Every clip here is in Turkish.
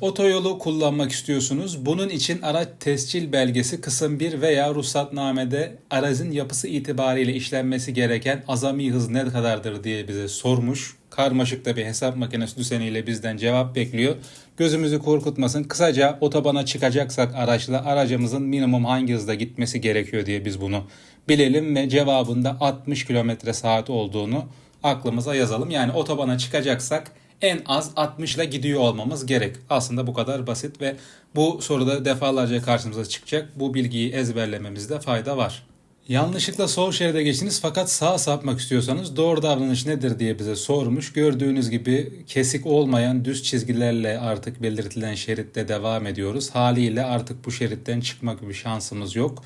Otoyolu kullanmak istiyorsunuz. Bunun için araç tescil belgesi kısım 1 veya ruhsatnamede aracın yapısı itibariyle işlenmesi gereken azami hız ne kadardır diye bize sormuş. Karmaşık da bir hesap makinesi düzeniyle bizden cevap bekliyor. Gözümüzü korkutmasın. Kısaca otobana çıkacaksak araçla aracımızın minimum hangi hızda gitmesi gerekiyor diye biz bunu bilelim ve cevabında 60 km saat olduğunu aklımıza yazalım. Yani otobana çıkacaksak en az 60 ile gidiyor olmamız gerek. Aslında bu kadar basit ve bu soruda defalarca karşımıza çıkacak. Bu bilgiyi ezberlememizde fayda var. Yanlışlıkla sol şeride geçtiniz fakat sağa sapmak istiyorsanız doğru davranış nedir diye bize sormuş. Gördüğünüz gibi kesik olmayan düz çizgilerle artık belirtilen şeritte devam ediyoruz. Haliyle artık bu şeritten çıkma gibi şansımız yok.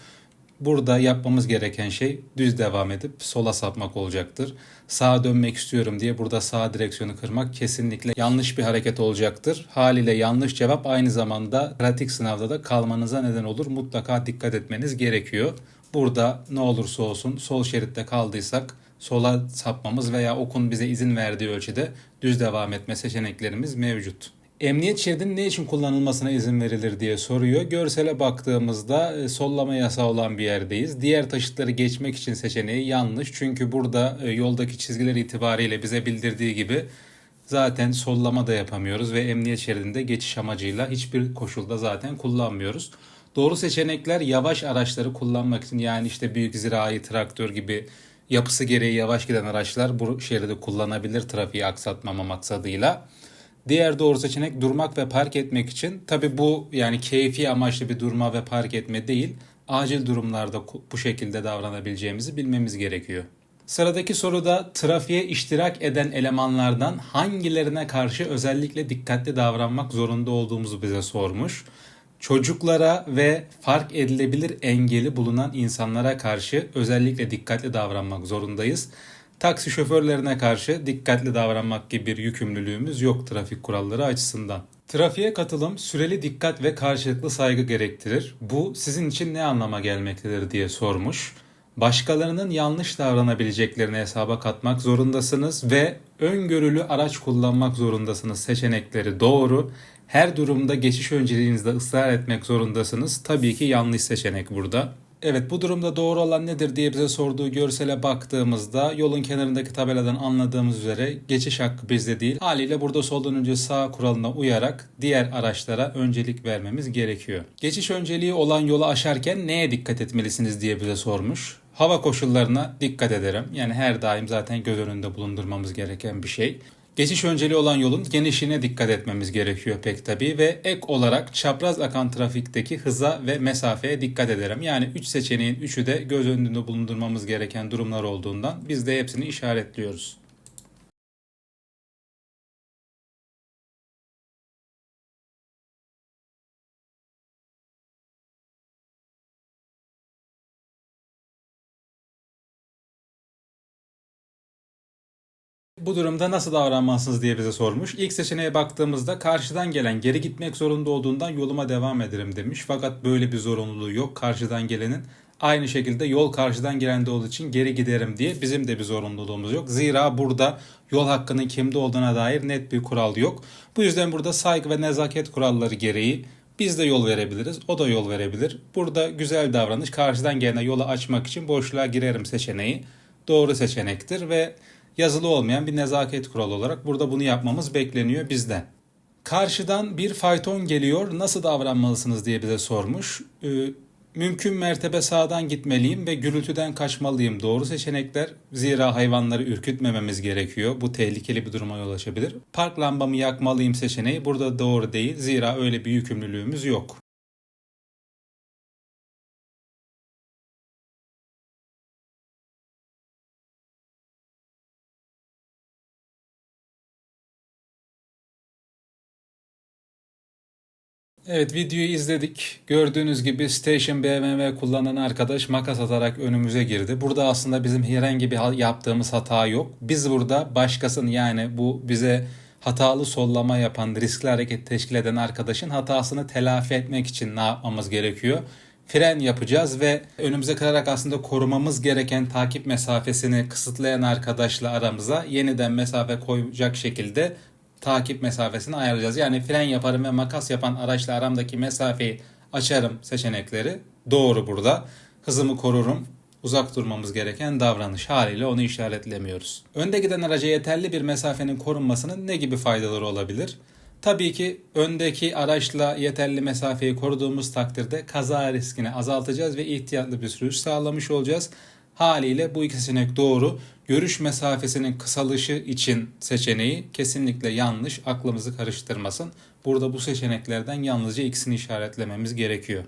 Burada yapmamız gereken şey düz devam edip sola sapmak olacaktır. Sağa dönmek istiyorum diye burada sağ direksiyonu kırmak kesinlikle yanlış bir hareket olacaktır. Haliyle yanlış cevap aynı zamanda pratik sınavda da kalmanıza neden olur. Mutlaka dikkat etmeniz gerekiyor. Burada ne olursa olsun sol şeritte kaldıysak sola sapmamız veya okun bize izin verdiği ölçüde düz devam etme seçeneklerimiz mevcut. Emniyet şeridinin ne için kullanılmasına izin verilir diye soruyor. Görsele baktığımızda e, sollama yasağı olan bir yerdeyiz. Diğer taşıtları geçmek için seçeneği yanlış. Çünkü burada e, yoldaki çizgiler itibariyle bize bildirdiği gibi zaten sollama da yapamıyoruz ve emniyet şeridinde geçiş amacıyla hiçbir koşulda zaten kullanmıyoruz. Doğru seçenekler yavaş araçları kullanmak için yani işte büyük zirai traktör gibi yapısı gereği yavaş giden araçlar bu şeridi kullanabilir trafiği aksatmama maksadıyla. Diğer doğru seçenek durmak ve park etmek için. Tabi bu yani keyfi amaçlı bir durma ve park etme değil. Acil durumlarda bu şekilde davranabileceğimizi bilmemiz gerekiyor. Sıradaki soruda trafiğe iştirak eden elemanlardan hangilerine karşı özellikle dikkatli davranmak zorunda olduğumuzu bize sormuş. Çocuklara ve fark edilebilir engeli bulunan insanlara karşı özellikle dikkatli davranmak zorundayız. Taksi şoförlerine karşı dikkatli davranmak gibi bir yükümlülüğümüz yok trafik kuralları açısından. Trafiğe katılım süreli dikkat ve karşılıklı saygı gerektirir. Bu sizin için ne anlama gelmektedir diye sormuş. Başkalarının yanlış davranabileceklerini hesaba katmak zorundasınız ve öngörülü araç kullanmak zorundasınız seçenekleri doğru. Her durumda geçiş önceliğinizde ısrar etmek zorundasınız. Tabii ki yanlış seçenek burada. Evet bu durumda doğru olan nedir diye bize sorduğu görsele baktığımızda yolun kenarındaki tabeladan anladığımız üzere geçiş hakkı bizde değil. Haliyle burada soldan önce sağ kuralına uyarak diğer araçlara öncelik vermemiz gerekiyor. Geçiş önceliği olan yolu aşarken neye dikkat etmelisiniz diye bize sormuş. Hava koşullarına dikkat ederim. Yani her daim zaten göz önünde bulundurmamız gereken bir şey. Geçiş önceliği olan yolun genişliğine dikkat etmemiz gerekiyor pek tabii ve ek olarak çapraz akan trafikteki hıza ve mesafeye dikkat ederim. Yani 3 seçeneğin 3'ü de göz önünde bulundurmamız gereken durumlar olduğundan biz de hepsini işaretliyoruz. Bu durumda nasıl davranmalısınız diye bize sormuş. İlk seçeneğe baktığımızda karşıdan gelen geri gitmek zorunda olduğundan yoluma devam ederim demiş. Fakat böyle bir zorunluluğu yok. Karşıdan gelenin aynı şekilde yol karşıdan gelen de olduğu için geri giderim diye bizim de bir zorunluluğumuz yok. Zira burada yol hakkının kimde olduğuna dair net bir kural yok. Bu yüzden burada saygı ve nezaket kuralları gereği biz de yol verebiliriz. O da yol verebilir. Burada güzel davranış karşıdan gelene yolu açmak için boşluğa girerim seçeneği doğru seçenektir ve yazılı olmayan bir nezaket kuralı olarak burada bunu yapmamız bekleniyor bizden. Karşıdan bir fayton geliyor nasıl davranmalısınız diye bize sormuş. Ee, mümkün mertebe sağdan gitmeliyim ve gürültüden kaçmalıyım. Doğru seçenekler zira hayvanları ürkütmememiz gerekiyor. Bu tehlikeli bir duruma yol açabilir. Park lambamı yakmalıyım seçeneği burada doğru değil. Zira öyle bir yükümlülüğümüz yok. Evet videoyu izledik. Gördüğünüz gibi Station BMW kullanan arkadaş makas atarak önümüze girdi. Burada aslında bizim herhangi bir yaptığımız hata yok. Biz burada başkasının yani bu bize hatalı sollama yapan, riskli hareket teşkil eden arkadaşın hatasını telafi etmek için ne yapmamız gerekiyor? Fren yapacağız ve önümüze kırarak aslında korumamız gereken takip mesafesini kısıtlayan arkadaşla aramıza yeniden mesafe koyacak şekilde takip mesafesini ayarlayacağız. Yani fren yaparım ve makas yapan araçla aramdaki mesafeyi açarım seçenekleri. Doğru burada. Hızımı korurum. Uzak durmamız gereken davranış haliyle onu işaretlemiyoruz. Önde giden araca yeterli bir mesafenin korunmasının ne gibi faydaları olabilir? Tabii ki öndeki araçla yeterli mesafeyi koruduğumuz takdirde kaza riskini azaltacağız ve ihtiyatlı bir sürüş sağlamış olacağız. Haliyle bu iki seçenek doğru. Görüş mesafesinin kısalışı için seçeneği kesinlikle yanlış. Aklımızı karıştırmasın. Burada bu seçeneklerden yalnızca ikisini işaretlememiz gerekiyor.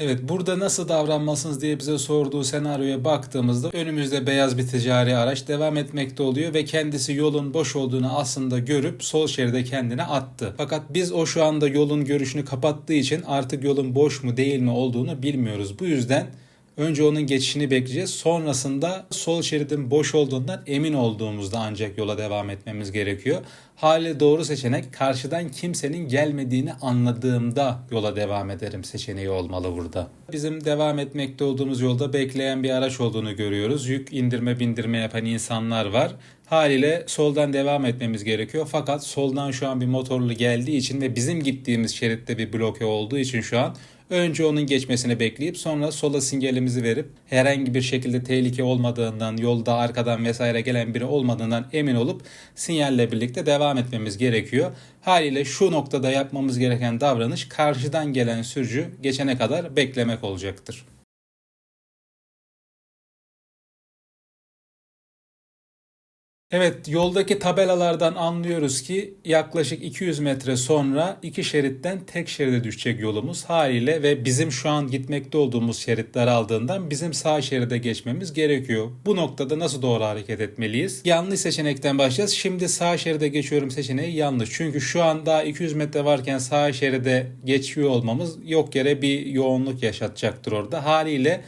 Evet burada nasıl davranmalısınız diye bize sorduğu senaryoya baktığımızda önümüzde beyaz bir ticari araç devam etmekte oluyor ve kendisi yolun boş olduğunu aslında görüp sol şeride kendine attı. Fakat biz o şu anda yolun görüşünü kapattığı için artık yolun boş mu değil mi olduğunu bilmiyoruz. Bu yüzden Önce onun geçişini bekleyeceğiz. Sonrasında sol şeridin boş olduğundan emin olduğumuzda ancak yola devam etmemiz gerekiyor. Hali doğru seçenek karşıdan kimsenin gelmediğini anladığımda yola devam ederim seçeneği olmalı burada. Bizim devam etmekte olduğumuz yolda bekleyen bir araç olduğunu görüyoruz. Yük indirme bindirme yapan insanlar var. Haliyle soldan devam etmemiz gerekiyor. Fakat soldan şu an bir motorlu geldiği için ve bizim gittiğimiz şeritte bir bloke olduğu için şu an Önce onun geçmesini bekleyip sonra sola sinyalimizi verip herhangi bir şekilde tehlike olmadığından, yolda arkadan vesaire gelen biri olmadığından emin olup sinyalle birlikte devam etmemiz gerekiyor. Haliyle şu noktada yapmamız gereken davranış karşıdan gelen sürücü geçene kadar beklemek olacaktır. Evet yoldaki tabelalardan anlıyoruz ki yaklaşık 200 metre sonra iki şeritten tek şeride düşecek yolumuz haliyle ve bizim şu an gitmekte olduğumuz şerit daraldığından bizim sağ şeride geçmemiz gerekiyor. Bu noktada nasıl doğru hareket etmeliyiz? Yanlış seçenekten başlayacağız. Şimdi sağ şeride geçiyorum seçeneği yanlış. Çünkü şu an daha 200 metre varken sağ şeride geçiyor olmamız yok yere bir yoğunluk yaşatacaktır orada. Haliyle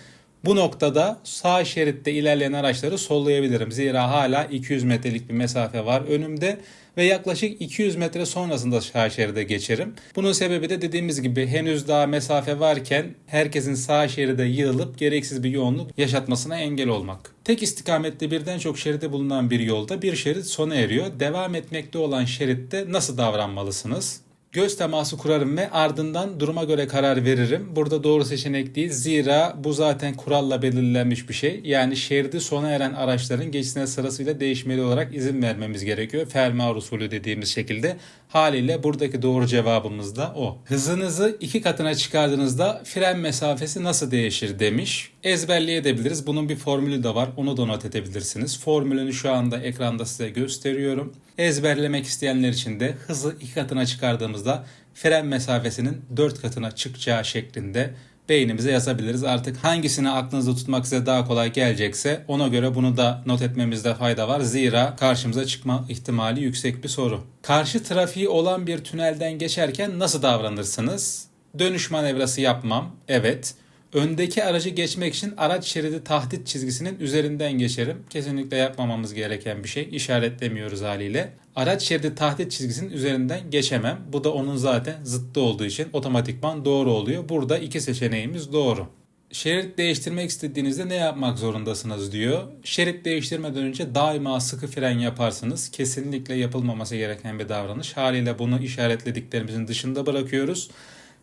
bu noktada sağ şeritte ilerleyen araçları sollayabilirim. Zira hala 200 metrelik bir mesafe var önümde ve yaklaşık 200 metre sonrasında sağ şeride geçerim. Bunun sebebi de dediğimiz gibi henüz daha mesafe varken herkesin sağ şeride yığılıp gereksiz bir yoğunluk yaşatmasına engel olmak. Tek istikamette birden çok şeride bulunan bir yolda bir şerit sona eriyor. Devam etmekte olan şeritte nasıl davranmalısınız? Göz teması kurarım ve ardından duruma göre karar veririm. Burada doğru seçenek değil. Zira bu zaten kuralla belirlenmiş bir şey. Yani şeridi sona eren araçların geçişine sırasıyla değişmeli olarak izin vermemiz gerekiyor. Fermuar usulü dediğimiz şekilde. Haliyle buradaki doğru cevabımız da o. Hızınızı iki katına çıkardığınızda fren mesafesi nasıl değişir demiş. Ezberleyebiliriz. Bunun bir formülü de var. Onu da not edebilirsiniz. Formülünü şu anda ekranda size gösteriyorum. Ezberlemek isteyenler için de hızı iki katına çıkardığımızda fren mesafesinin dört katına çıkacağı şeklinde beynimize yazabiliriz. Artık hangisini aklınızda tutmak size daha kolay gelecekse ona göre bunu da not etmemizde fayda var. Zira karşımıza çıkma ihtimali yüksek bir soru. Karşı trafiği olan bir tünelden geçerken nasıl davranırsınız? Dönüş manevrası yapmam. Evet. Öndeki aracı geçmek için araç şeridi tahdit çizgisinin üzerinden geçerim. Kesinlikle yapmamamız gereken bir şey. İşaretlemiyoruz haliyle. Araç şeridi tahdit çizgisinin üzerinden geçemem. Bu da onun zaten zıttı olduğu için otomatikman doğru oluyor. Burada iki seçeneğimiz doğru. Şerit değiştirmek istediğinizde ne yapmak zorundasınız diyor. Şerit değiştirmeden önce daima sıkı fren yaparsınız. Kesinlikle yapılmaması gereken bir davranış. Haliyle bunu işaretlediklerimizin dışında bırakıyoruz.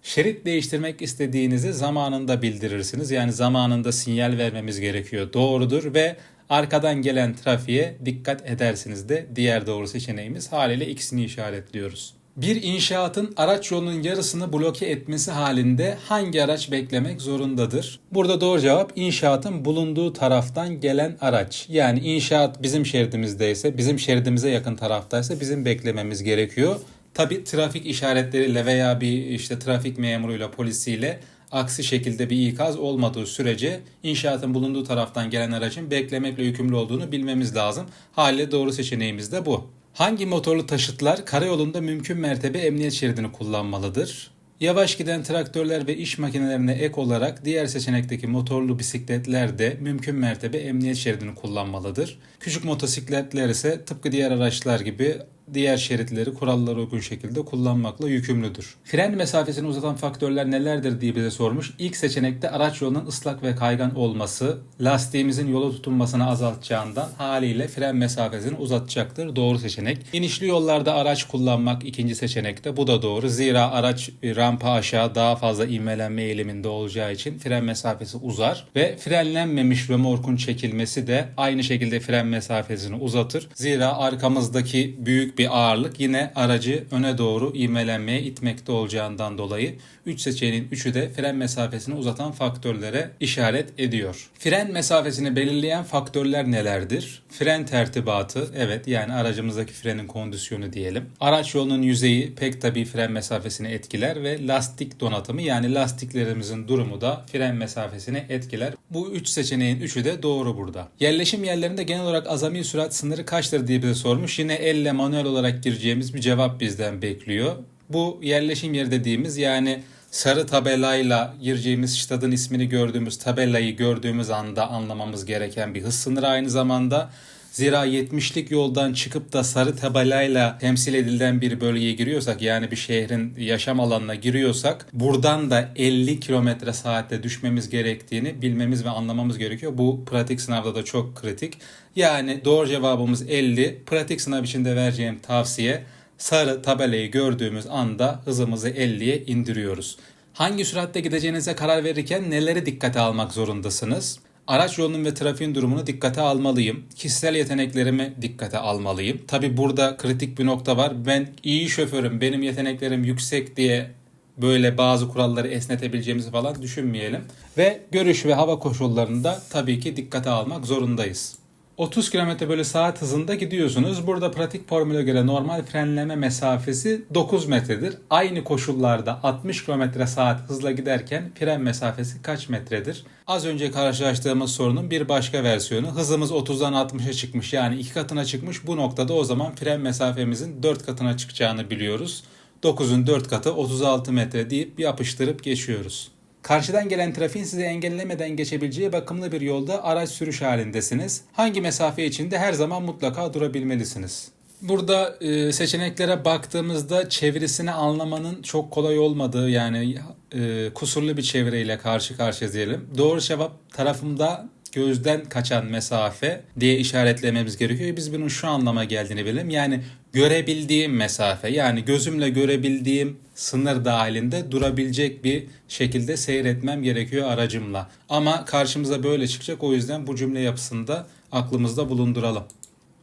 Şerit değiştirmek istediğinizi zamanında bildirirsiniz. Yani zamanında sinyal vermemiz gerekiyor. Doğrudur ve arkadan gelen trafiğe dikkat edersiniz de diğer doğru seçeneğimiz haliyle ikisini işaretliyoruz. Bir inşaatın araç yolunun yarısını bloke etmesi halinde hangi araç beklemek zorundadır? Burada doğru cevap inşaatın bulunduğu taraftan gelen araç. Yani inşaat bizim şeridimizdeyse, bizim şeridimize yakın taraftaysa bizim beklememiz gerekiyor. Tabi trafik işaretleriyle veya bir işte trafik memuruyla polisiyle aksi şekilde bir ikaz olmadığı sürece inşaatın bulunduğu taraftan gelen aracın beklemekle yükümlü olduğunu bilmemiz lazım. Haliyle doğru seçeneğimiz de bu. Hangi motorlu taşıtlar karayolunda mümkün mertebe emniyet şeridini kullanmalıdır? Yavaş giden traktörler ve iş makinelerine ek olarak diğer seçenekteki motorlu bisikletler de mümkün mertebe emniyet şeridini kullanmalıdır. Küçük motosikletler ise tıpkı diğer araçlar gibi diğer şeritleri kurallara uygun şekilde kullanmakla yükümlüdür. Fren mesafesini uzatan faktörler nelerdir diye bize sormuş. İlk seçenekte araç yolunun ıslak ve kaygan olması, lastiğimizin yola tutunmasını azaltacağından haliyle fren mesafesini uzatacaktır. Doğru seçenek. İnişli yollarda araç kullanmak ikinci seçenekte. Bu da doğru. Zira araç e, rampa aşağı daha fazla ivmelenme eğiliminde olacağı için fren mesafesi uzar ve frenlenmemiş römorkun çekilmesi de aynı şekilde fren mesafesini uzatır. Zira arkamızdaki büyük bir ağırlık yine aracı öne doğru ivmelenmeye itmekte olacağından dolayı 3 seçeneğin 3'ü de fren mesafesini uzatan faktörlere işaret ediyor. Fren mesafesini belirleyen faktörler nelerdir? Fren tertibatı, evet yani aracımızdaki frenin kondisyonu diyelim. Araç yolunun yüzeyi pek tabii fren mesafesini etkiler ve lastik donatımı yani lastiklerimizin durumu da fren mesafesini etkiler. Bu 3 seçeneğin 3'ü de doğru burada. Yerleşim yerlerinde genel olarak azami sürat sınırı kaçtır diye bize sormuş. Yine elle manuel olarak gireceğimiz bir cevap bizden bekliyor. Bu yerleşim yeri dediğimiz yani sarı tabelayla gireceğimiz stadın ismini gördüğümüz tabelayı gördüğümüz anda anlamamız gereken bir hız sınırı aynı zamanda. Zira 70'lik yoldan çıkıp da sarı tabelayla temsil edilen bir bölgeye giriyorsak yani bir şehrin yaşam alanına giriyorsak buradan da 50 kilometre saatte düşmemiz gerektiğini bilmemiz ve anlamamız gerekiyor. Bu pratik sınavda da çok kritik. Yani doğru cevabımız 50. Pratik sınav için de vereceğim tavsiye sarı tabelayı gördüğümüz anda hızımızı 50'ye indiriyoruz. Hangi süratte gideceğinize karar verirken neleri dikkate almak zorundasınız? Araç yolunun ve trafiğin durumunu dikkate almalıyım. Kişisel yeteneklerimi dikkate almalıyım. Tabi burada kritik bir nokta var. Ben iyi şoförüm, benim yeteneklerim yüksek diye böyle bazı kuralları esnetebileceğimizi falan düşünmeyelim. Ve görüş ve hava koşullarında tabii ki dikkate almak zorundayız. 30 km bölü saat hızında gidiyorsunuz. Burada pratik formüle göre normal frenleme mesafesi 9 metredir. Aynı koşullarda 60 km saat hızla giderken fren mesafesi kaç metredir? Az önce karşılaştığımız sorunun bir başka versiyonu. Hızımız 30'dan 60'a çıkmış yani iki katına çıkmış. Bu noktada o zaman fren mesafemizin 4 katına çıkacağını biliyoruz. 9'un 4 katı 36 metre deyip yapıştırıp geçiyoruz. Karşıdan gelen trafiğin sizi engellemeden geçebileceği bakımlı bir yolda araç sürüş halindesiniz. Hangi mesafe içinde her zaman mutlaka durabilmelisiniz. Burada e, seçeneklere baktığımızda çevirisini anlamanın çok kolay olmadığı yani e, kusurlu bir çeviriyle karşı karşıya diyelim. Doğru cevap tarafımda gözden kaçan mesafe diye işaretlememiz gerekiyor. Biz bunun şu anlama geldiğini bilelim. Yani görebildiğim mesafe yani gözümle görebildiğim sınır dahilinde durabilecek bir şekilde seyretmem gerekiyor aracımla. Ama karşımıza böyle çıkacak o yüzden bu cümle yapısında aklımızda bulunduralım.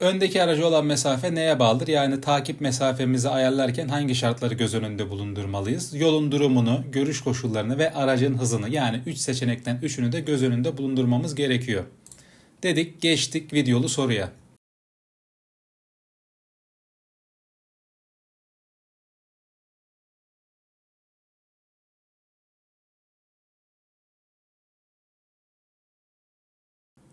Öndeki aracı olan mesafe neye bağlıdır? Yani takip mesafemizi ayarlarken hangi şartları göz önünde bulundurmalıyız? Yolun durumunu, görüş koşullarını ve aracın hızını yani 3 seçenekten 3'ünü de göz önünde bulundurmamız gerekiyor. Dedik geçtik videolu soruya.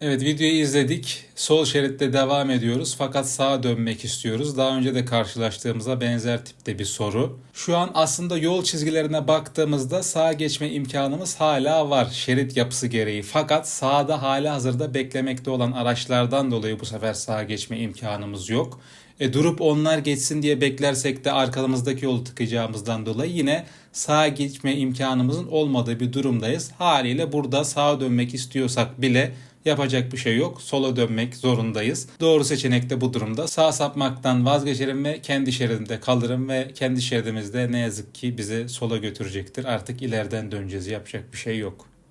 Evet videoyu izledik. Sol şeritte devam ediyoruz fakat sağa dönmek istiyoruz. Daha önce de karşılaştığımızda benzer tipte bir soru. Şu an aslında yol çizgilerine baktığımızda sağa geçme imkanımız hala var şerit yapısı gereği. Fakat sağda hala hazırda beklemekte olan araçlardan dolayı bu sefer sağa geçme imkanımız yok. E, durup onlar geçsin diye beklersek de arkamızdaki yolu tıkayacağımızdan dolayı yine sağa geçme imkanımızın olmadığı bir durumdayız. Haliyle burada sağa dönmek istiyorsak bile Yapacak bir şey yok. Sola dönmek zorundayız. Doğru seçenek de bu durumda. Sağ sapmaktan vazgeçerim ve kendi şeridimde kalırım ve kendi şeridimizde ne yazık ki bizi sola götürecektir. Artık ileriden döneceğiz. Yapacak bir şey yok.